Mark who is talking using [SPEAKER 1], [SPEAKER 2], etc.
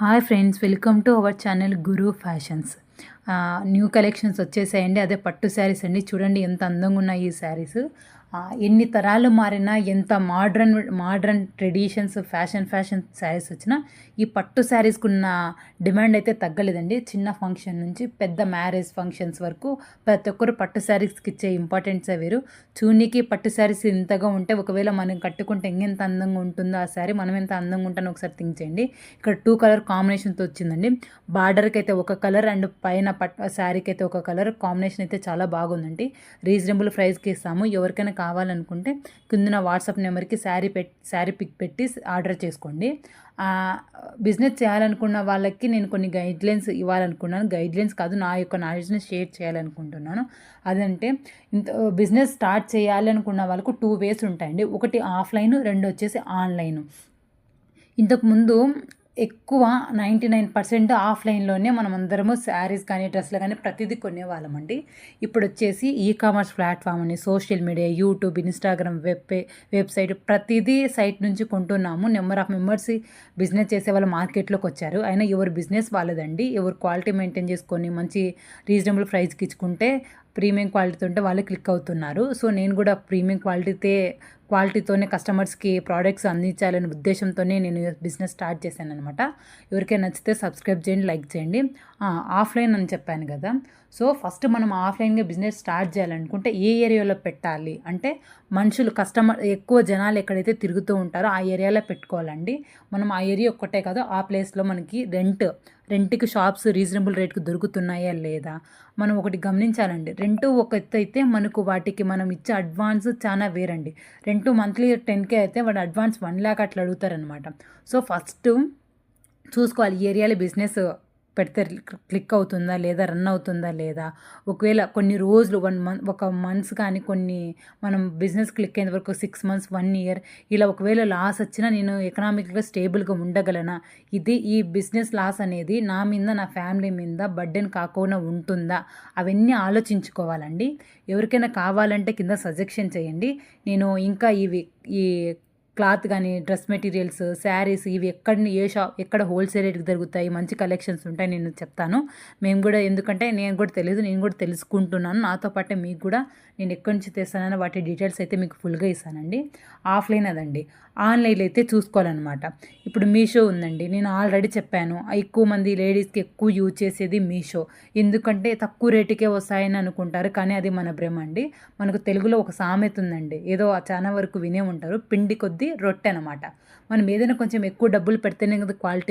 [SPEAKER 1] Hi friends welcome to our channel Guru fashions. New collections వచ్చేసాయండి. అదే పట్టు శారీస్ అండి. చూడండి ఎంత అందంగా ఉన్నాయి ఈ శారీస్. ఎన్ని తరాలు మారినా ఎంత modern modern traditions fashion fashion saris వచ్చినా ఈ పట్టు శారీస్కి ఉన్న డిమాండ్ అయితే తగ్గలేదండి. చిన్న ఫంక్షన్ నుంచి పెద్ద మ్యారేజ్ ఫంక్షన్స్ వరకు ప్రతి ఒక్కరు పట్టు శారీస్కి ఇచ్చే ఇంపార్టెన్సే వేరు. చూనీకి పట్టు శారీస్ ఇంతగా ఉంటే ఒకవేళ మనం కట్టుకుంటే ఇంకెంత అందంగా ఉంటుందో ఆ శారీ మనం ఎంత అందంగా ఉంటానో ఒకసారి థింక్ చేయండి. ఇక్కడ టూ కలర్ కాంబినేషన్తో వచ్చిందండి. బార్డర్కి అయితే ఒక కలర్ అండ్ పైన పట్ శారీకి అయితే ఒక కలర్ కాంబినేషన్ అయితే చాలా బాగుందండి. రీజనబుల్ ప్రైస్కి ఇస్తాము. ఎవరికైనా కావాలనుకుంటే కింద వాట్సాప్ నెంబర్కి శారీ పెట్ శారీ పిక్ పెట్టి ఆర్డర్ చేసుకోండి. బిజినెస్ చేయాలనుకున్న వాళ్ళకి నేను కొన్ని గైడ్లైన్స్ ఇవ్వాలనుకున్నాను. గైడ్లైన్స్ కాదు నా యొక్క నాలెడ్జ్ని షేర్ చేయాలనుకుంటున్నాను. అదంటే ఇంత బిజినెస్ స్టార్ట్ చేయాలనుకున్న వాళ్ళకు టూ వేస్ ఉంటాయండి. ఒకటి ఆఫ్లైన్ రెండు వచ్చేసి ఆన్లైన్. ఇంతకుముందు ఎక్కువ నైంటీ నైన్ పర్సెంట్ ఆఫ్లైన్లోనే మనం అందరము శారీస్ కానీ డ్రెస్సులు కానీ ప్రతిదీ కొనేవాళ్ళమండి. ఇప్పుడు వచ్చేసి ఈ కామర్స్ ప్లాట్ఫామ్ అని social media YouTube Instagram web website ప్రతిదీ సైట్ నుంచి కొంటున్నాము. నెంబర్ ఆఫ్ మెంబర్స్ బిజినెస్ చేసే వాళ్ళు మార్కెట్లోకి వచ్చారు అయినా ఎవరు బిజినెస్ వాళ్ళదండి. ఎవరు క్వాలిటీ మెయింటైన్ చేసుకొని మంచి రీజనబుల్ ప్రైస్కి ఇచ్చుకుంటే ప్రీమియం క్వాలిటీతో ఉంటే వాళ్ళు క్లిక్ అవుతున్నారు. సో నేను కూడా ప్రీమియం క్వాలిటీతే క్వాలిటీతోనే కస్టమర్స్కి ప్రోడక్ట్స్ అందించాలనే ఉద్దేశంతోనే నేను బిజినెస్ స్టార్ట్ చేశాను అనమాట ఎవరికైనా నచ్చితే సబ్స్క్రైబ్ చేయండి లైక్ చేయండి. ఆఫ్లైన్ అని చెప్పాను కదా. సో ఫస్ట్ మనం ఆఫ్లైన్గా బిజినెస్ స్టార్ట్ చేయాలనుకుంటే ఏ ఏరియాలో పెట్టాలి? అంటే మనుషులు కస్టమర్ ఎక్కువ జనాలు ఎక్కడైతే తిరుగుతూ ఉంటారో ఆ ఏరియాలో పెట్టుకోవాలండి. మనం ఆ ఏరియా ఒక్కటే కాదు ఆ ప్లేస్లో మనకి రెంట్ రెంట్కి షాప్స్ రీజనబుల్ రేట్కి దొరుకుతున్నాయా లేదా? మనం ఒకటి గమనించాలండి. రెంట్ ఒక ఎత్తు అయితే మనకు వాటికి మనం ఇచ్చే అడ్వాన్స్ చాలా వేరండి. రెంట్ మంత్లీ టెన్ కే అయితే వాడు అడ్వాన్స్ వన్ ల్యాక్ అట్లా అడుగుతారనమాట సో ఫస్ట్ చూసుకోవాలి ఏరియాలో బిజినెస్ పెడితే క్లిక్ అవుతుందా లేదా రన్ అవుతుందా లేదా? ఒకవేళ కొన్ని రోజులు వన్ మంత్ ఒక మంత్స్ కానీ కొన్ని మనం బిజినెస్ క్లిక్ అయిన వరకు సిక్స్ మంత్స్ వన్ ఇయర్ ఇలా ఒకవేళ లాస్ వచ్చినా నేను ఎకనామిక్గా స్టేబుల్గా ఉండగలనా? ఇది ఈ బిజినెస్ లాస్ అనేది నా మీద నా ఫ్యామిలీ మీద బర్డెన్ కాకుండా ఉంటుందా? అవన్నీ ఆలోచించుకోవాలండి. ఎవరికైనా కావాలంటే కింద సజెషన్ చేయండి. నేను ఇంకా ఇవి ఈ క్లాత్ కానీ డ్రెస్ మెటీరియల్స్ శారీస్ ఇవి ఎక్కడ ఏ షాప్ ఎక్కడ హోల్సేల్ రేట్కి దొరుకుతాయి మంచి కలెక్షన్స్ ఉంటాయి నేను చెప్తాను. మేము కూడా ఎందుకంటే నేను కూడా తెలియదు నేను కూడా తెలుసుకుంటున్నాను. నాతో పాటే మీకు కూడా నేను ఎక్కడి నుంచి తెస్తానని వాటి డీటెయిల్స్ అయితే మీకు ఫుల్గా ఇస్తానండి. ఆఫ్లైన్ అదండి. ఆన్లైన్లో అయితే చూసుకోవాలన్నమాట. ఇప్పుడు మీషో ఉందండి. నేను ఆల్రెడీ చెప్పాను ఎక్కువ మంది లేడీస్కి ఎక్కువ యూజ్ చేసేది మీషో. ఎందుకంటే తక్కువ రేటుకే వస్తాయని అనుకుంటారు కానీ అది మన భ్రమ అండి. మనకు తెలుగులో ఒక సామెత ఉందండి. ఏదో చాలా వరకు వినే ఉంటారు పిండి కొద్ది రొట్టె అనమాట మనం ఏదైనా కొంచెం ఎక్కువ డబ్బులు పెడితేనే కదా క్వాలిటీ